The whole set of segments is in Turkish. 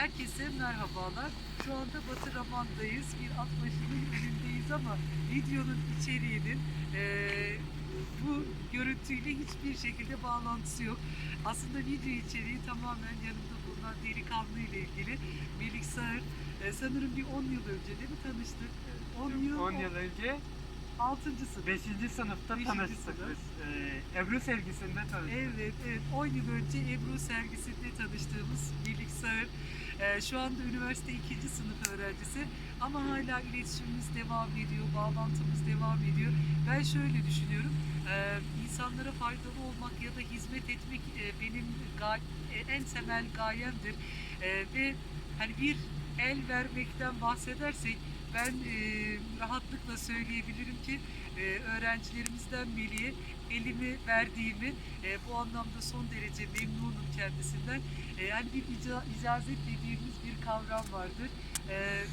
Herkese merhabalar. Şu anda Batı Raman'dayız. Bir at başının önündeyiz ama videonun içeriğinin eee, bu görüntüyle hiçbir şekilde bağlantısı yok. Aslında video içeriği tamamen yanımda bulunan delikanlı ile ilgili. Melik Sağır. Eee, sanırım bir 10 yıl önce değil mi tanıştık? Eee, 10 yıl, 10 yıl önce 6. sınıf. 5. sınıfta Beşinci tanıştık sınıf. biz. Ee, Ebru sergisinde tanıştık. Evet, evet. 10 yıl önce Ebru sergisinde tanıştığımız Melik Sağır. Ee, şu anda üniversite 2. sınıf öğrencisi ama hala iletişimimiz devam ediyor, bağlantımız devam ediyor. Ben şöyle düşünüyorum, ee, insanlara faydalı olmak ya da hizmet etmek e, benim e, en temel gayemdir. Ee, ve hani bir el vermekten bahsedersek ben e, rahatlıkla söyleyebilirim ki e, öğrencilerimizden Melih'e elimi verdiğimi e, bu anlamda son derece memnunum kendisinden. E, yani bir ica- icazet dediğimiz bir kavram vardır. E,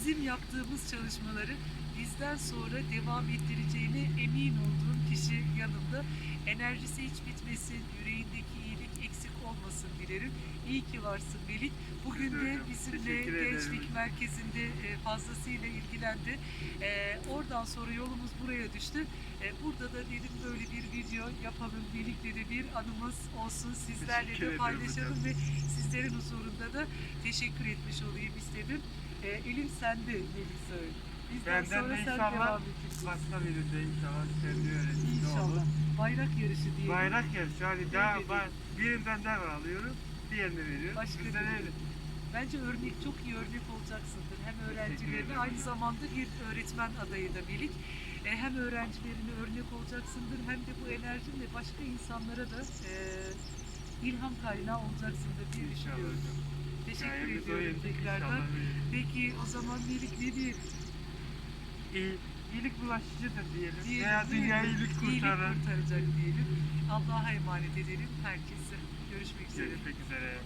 bizim yaptığımız çalışmaları bizden sonra devam ettireceğine emin olduğum kişi yanımda. Enerjisi hiç bitmesin, yüreğindeki iyilik eksik olmasın dilerim. İyi ki varsın Melik. Bugün de bizimle gençlik merkezinde e, fazlasıyla ilgilendi. E, oradan sonra yolumuz buraya düştü. E, burada da dedim böyle bir video yapalım. Birlikte de bir anımız olsun. Sizlerle Teşekkür de paylaşalım ve sizlerin huzurunda da teşekkür etmiş olayım istedim. E, elim sende Melik Söğüt. Bizden Benden sonra de sen inşallah devam edeceksin. Başka birinde inşallah kendi İnşallah. olur. Bayrak yarışı diyelim. Bayrak yarışı hani daha Evet. birinden daha alıyoruz, diğerini veriyoruz. Başka öyle. Bence örnek çok iyi örnek olacaksındır. Hem öğrencilerine ederim aynı hocam. zamanda bir öğretmen adayı da Melik. E, hem öğrencilerine örnek olacaksındır hem de bu enerjinle başka insanlara da e, ilham kaynağı olacaksındır diye düşünüyorum. Teşekkür Hikayemiz ediyorum oyuncu, tekrardan. inşallah. Peki o zaman Melik ne diyelim? İyi, iyilik bulaşıcıdır diyelim. Diyelim, Veya değil mi? dünyayı iyilik kurtaracak diyelim. Allah'a emanet edelim herkese. Görüşmek üzere. Görüşmek üzere.